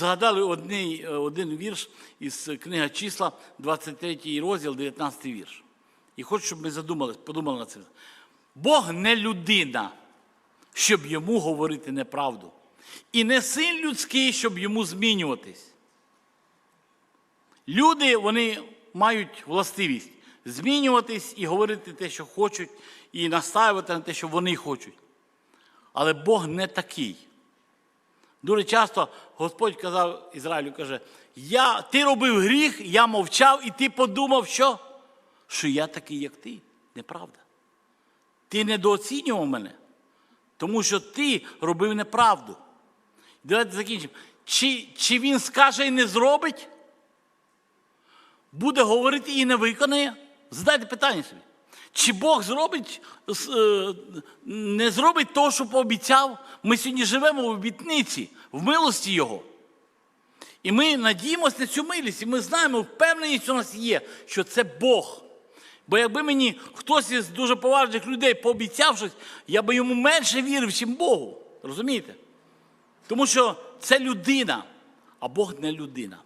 Згадали одний, е, один вірш із книги числа, 23 розділ, 19 вірш. І хочу, щоб ми задумались, подумали над цим. Бог не людина, щоб йому говорити неправду. І не син людський, щоб йому змінюватись. Люди вони мають властивість змінюватись і говорити те, що хочуть, і настаювати на те, що вони хочуть. Але Бог не такий. Дуже часто Господь казав Ізраїлю, каже, я, ти робив гріх, я мовчав, і ти подумав, що? Що я такий, як ти. Неправда. Ти недооцінював мене, тому що ти робив неправду. Давайте закінчимо. Чи, чи він скаже і не зробить? Буде говорити і не виконає? Задайте питання собі. Чи Бог зробить, е, не зробить того, що пообіцяв? Ми сьогодні живемо в обітниці, в милості Його. І ми надіємося на цю милість, і ми знаємо, впевненість у нас є, що це Бог. Бо якби мені хтось із дуже поважних людей пообіцяв щось, я би йому менше вірив, чим Богу. Розумієте? Тому що це людина, а Бог не людина.